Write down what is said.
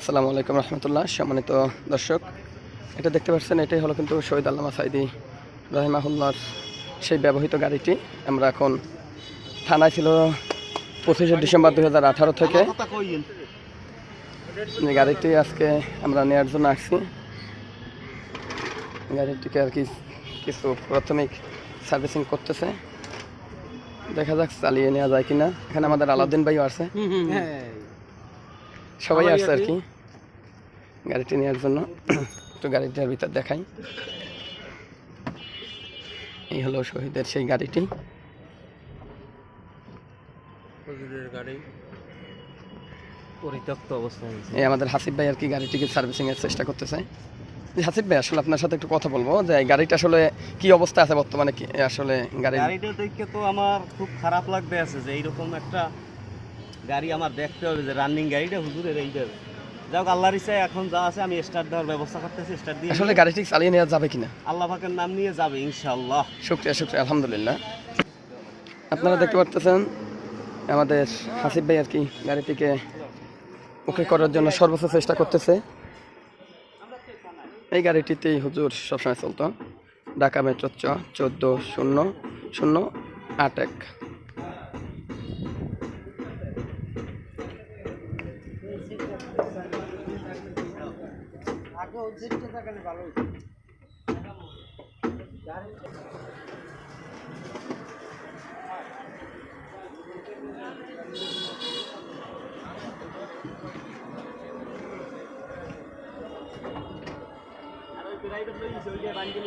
আসসালামু আলাইকুম রহমতুল্লাহ, সম্মানিত দর্শক। এটা দেখতে পাচ্ছেন, এটাই হলো কিন্তু শহীদ আল্লামা সাইদি রহিমাহুল্লার সেই ব্যবহৃত গাড়িটি। আমরা এখন থানায় ছিল পঁচিশে ডিসেম্বর দুই হাজার আঠারো থেকে। গাড়িটি আজকে আমরা নেওয়ার জন্য আসছি। গাড়িটিকে আর কি কিছু প্রাথমিক সার্ভিসিং করতেছে। দেখা যাক চালিয়ে নেওয়া যায় কিনা। এখানে আমাদের আলাউদ্দিন ভাইও আছে। সবাই আসছে আর কি। গাড়িটি নেওয়ার জন্য। একটু গাড়িটার ভিতর দেখাই। এই হলো শহীদের সেই গাড়িটি। পরিত্যক্ত অবস্থায় এই আমাদের হাসিফ ভাই আর কি গাড়িটিকে সার্ভিসিং এর চেষ্টা করতেছে। হাসিফ ভাই আসলে আপনার সাথে একটু কথা বলব যে গাড়িটা আসলে কি অবস্থা আছে বর্তমানে? আসলে গাড়ি গাড়িটা দেখে তো আমার খুব খারাপ লাগবে আছে যে এইরকম একটা গাড়ি আমার দেখতে হবে যে রানিং গাড়িটা হুজুরের এইটা যাক আল্লাহর ইচ্ছায় এখন যা আছে আমি স্টার্ট দেওয়ার ব্যবস্থা করতেছি স্টার্ট দিয়ে আসলে গাড়িটি চালিয়ে নেওয়া যাবে কিনা? আল্লাহ পাকের নাম নিয়ে যাবে ইনশাআল্লাহ। শুক্রিয়া শুক্রিয়া আলহামদুলিল্লাহ। আপনারা দেখতে পারতেছেন আমাদের হাসিফ ভাই আর কি গাড়িটিকে ওকে করার জন্য সর্বোচ্চ চেষ্টা করতেছে। এই গাড়িটিতেই হুজুর সবসময় চলতো। ঢাকা মেট্রো চ চোদ্দ শূন্য শূন্য আট এক। আগে ওই জিপটা থাকলে ভালো হতো আর ওই প্রাইভেট লই চলে বান্ধি